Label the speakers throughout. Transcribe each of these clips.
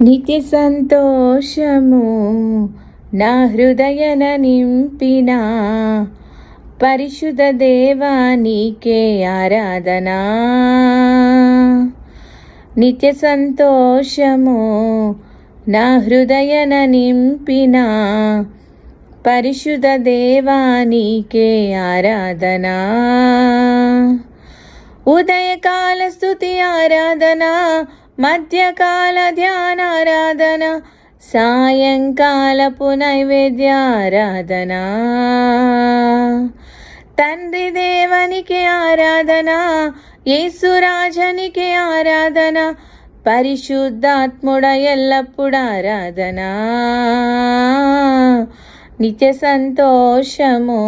Speaker 1: నిత్య సంతోషము నా హృదయన నింపిన. పరిశుద్ధ దేవానికే ఆరాధనా. నిత్య సంతోషము నా హృదయన నింపిన. పరిశుద్ధ దేవానికే ఆరాధనా. ఉదయకాల స్థుతి ఆరాధనా. మధ్యకాల ధ్యానారాధన సాయంకాలపు నైవేద్య ఆరాధన తండ్రి దేవునికి ఆరాధన యేసురాజనికి ఆరాధన పరిశుద్ధాత్ముడ ఎల్లప్పుడు ఆరాధన. నిత్య సంతోషము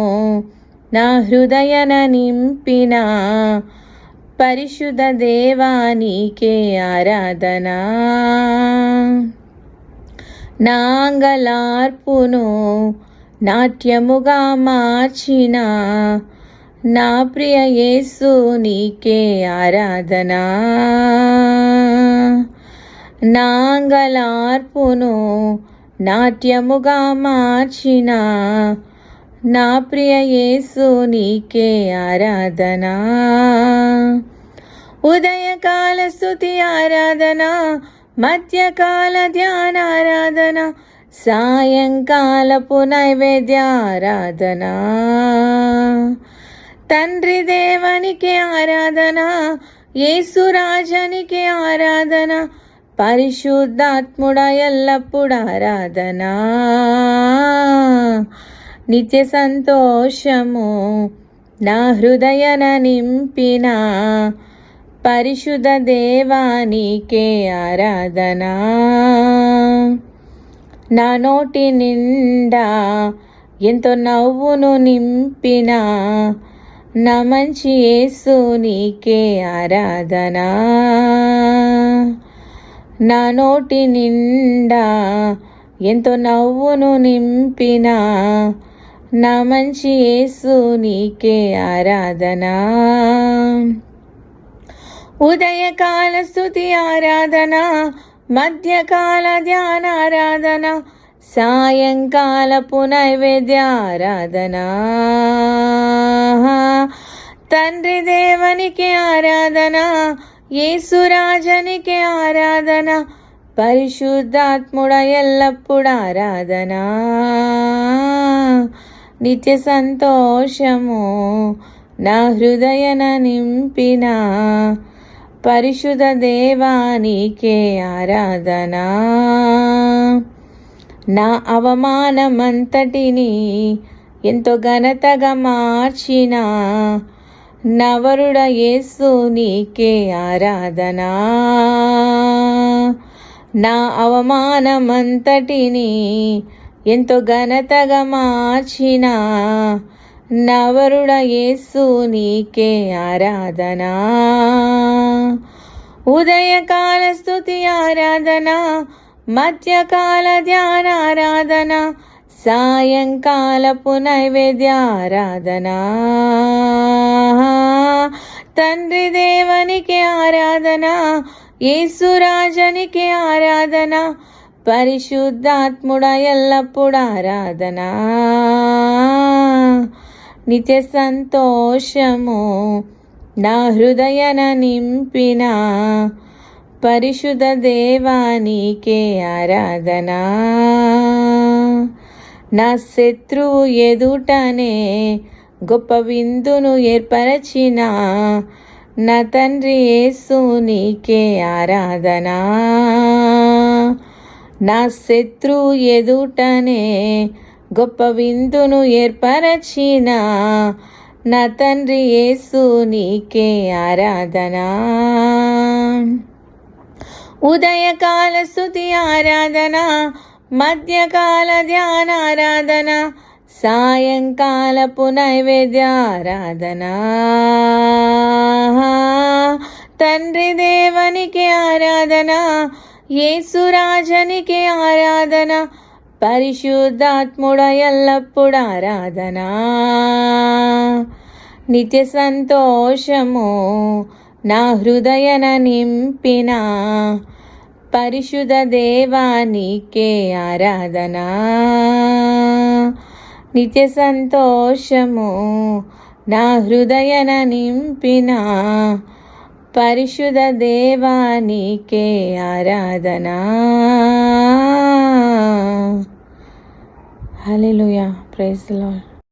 Speaker 1: నా హృదయన నింపిన పరిశుద్ధ దేవానికే ఆరాధనా. నాంగలార్పును నాట్యముగా మార్చిన నా ప్రియ యేసు నీకే ఆరాధనా. నాంగలార్పును నాట్యముగా మార్చిన నా ప్రియ యేసు నీకే ఆరాధనా. ఉదయకాల స్థుతి ఆరాధన మధ్యకాల ధ్యానారాధన సాయంకాలపు నైవేద్య ఆరాధన తండ్రి దేవునికి ఆరాధన యేసురాజనికి ఆరాధన పరిశుద్ధాత్ముడ ఎల్లప్పుడు ఆరాధన. నిత్య సంతోషము నా హృదయన నింపిన పరిశుద్ధ దేవానికే ఆరాధనా. నా నోటి నిండా ఎంతో నవ్వును నింపిన నా మంచి యేసు నీకే ఆరాధనా. నా నోటి నిండా ఎంతో నవ్వును నింపిన నా మంచి యేసు నీకే ఆరాధనా. ఉదయకాల స్థుతి ఆరాధన మధ్యకాల ధ్యానారాధన సాయంకాలపు నైవేద్య ఆరాధన. తండ్రి దేవునికి ఆరాధన యేసురాజనికి ఆరాధన పరిశుద్ధాత్ముడ ఎల్లప్పుడు ఆరాధన. నిత్య సంతోషము నా హృదయన నింపిన పరిశుధ దేవానికే ఆరాధనా. నా అవమానమంతటిని ఎంతో ఘనతగా మార్చిన నవరుడ యేసు నీకే ఆరాధనా. నా అవమానమంతటిని ఎంతో ఘనతగా మార్చిన నవరుడ యేసు నీకే ఆరాధనా. ఉదయకాల స్థుతి ఆరాధన మధ్యకాల ధ్యానారాధన సాయంకాలపు నైవేద్య ఆరాధన. తండ్రి దేవునికి ఆరాధన యేసురాజనికి ఆరాధన పరిశుద్ధాత్ముడ ఎల్లప్పుడు ఆరాధన. నిత్య సంతోషము నా హృదయన నింపిన పరిశుద్ధ దేవానికే ఆరాధనా. నా శత్రువు ఎదుటనే గొప్ప విందును ఏర్పరచిన నా తండ్రి యేసు నీకే ఆరాధనా. నా శత్రువు ఎదుటనే గొప్ప విందును ఏర్పరచిన నా తండ్రి యేసు నీకే ఆరాధనా. ఉదయకాల స్థుతి ఆరాధన మధ్యకాల ధ్యాన ఆరాధన సాయంకాలపు నైవేద్య ఆరాధన. తండ్రి దేవునికి ఆరాధన యేసురాజనికి ఆరాధన పరిశుద్ధాత్ముడ ఎల్లప్పుడు ఆరాధనా. నిత్య సంతోషము నా హృదయన నింపిన పరిశుధ దేవానికే ఆరాధన. నిత్య సంతోషము నా హృదయన నింపిన పరిశుధ దేవానికే ఆరాధన. Hello praise lord